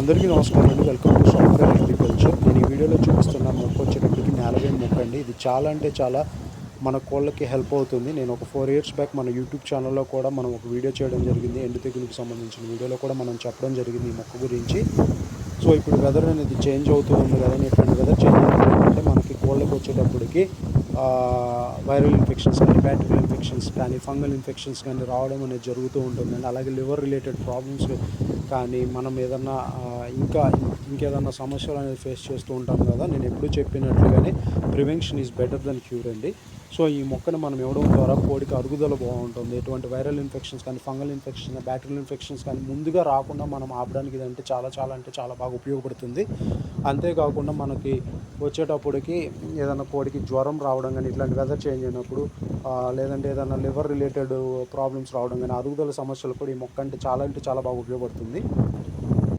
అందరికీ నమస్కారం అండి. వెల్కమ్ టు సాఫ్ట్వేర్ అగ్రికల్చర్ నేను ఈ వీడియోలో చూపిస్తున్న మొక్క వచ్చేటప్పటికి నేలవే మొక్క అండి. ఇది చాలా అంటే చాలా మన కోళ్ళకి హెల్ప్ అవుతుంది. నేను ఒక ఫోర్ ఇయర్స్ బ్యాక్ మన యూట్యూబ్ ఛానల్లో కూడా మనం ఒక వీడియో చేయడం జరిగింది. ఎండు తెగులకు సంబంధించిన వీడియోలో కూడా మనం చెప్పడం జరిగింది ఈ మొక్క గురించి. సో ఇప్పుడు వెదర్ అనేది చేంజ్ అవుతూ ఉంది కదా ఎటువంటి వెదర్ చేంజ్ అవుతుంది అంటే మనకి కోళ్ళకి వచ్చేటప్పటికి వైరల్ ఇన్ఫెక్షన్స్ కానీ బ్యాక్టీరియల్ ఇన్ఫెక్షన్స్ కానీ ఫంగల్ ఇన్ఫెక్షన్స్ కానీ రావడం అనేది జరుగుతూ ఉంటుందండి అలాగే లివర్ రిలేటెడ్ ప్రాబ్లమ్స్ కానీ మనం ఏదన్నా ఇంకా ఇంకేదన్నా సమస్యలు అనేది ఫేస్ చేస్తూ ఉంటాం కదా నేను ఎప్పుడూ చెప్పినట్లుగానే prevention is better then cure అండి. సో ఈ మొక్కను మనం ఇవ్వడం ద్వారా కోడికి అరుగుదల బాగుంటుంది. ఎటువంటి వైరల్ ఇన్ఫెక్షన్స్ కానీ ఫంగల్ ఇన్ఫెక్షన్ బ్యాక్టీరియల్ ఇన్ఫెక్షన్స్ కానీ ముందుగా రాకుండా మనం ఆపడానికి ఇదంటే చాలా చాలా అంటే చాలా బాగా ఉపయోగపడుతుంది. అంతేకాకుండా మనకి వచ్చేటప్పటికి ఏదైనా కోడికి జ్వరం రావడం కానీ ఇట్లాంటి వెదర్ చేంజ్ అయినప్పుడు లేదంటే ఏదైనా లివర్ రిలేటెడ్ ప్రాబ్లమ్స్ రావడం కానీ అరుగుదల సమస్యలు కూడా ఈ మొక్క అంటే చాలా అంటే చాలా బాగా ఉపయోగపడుతుంది.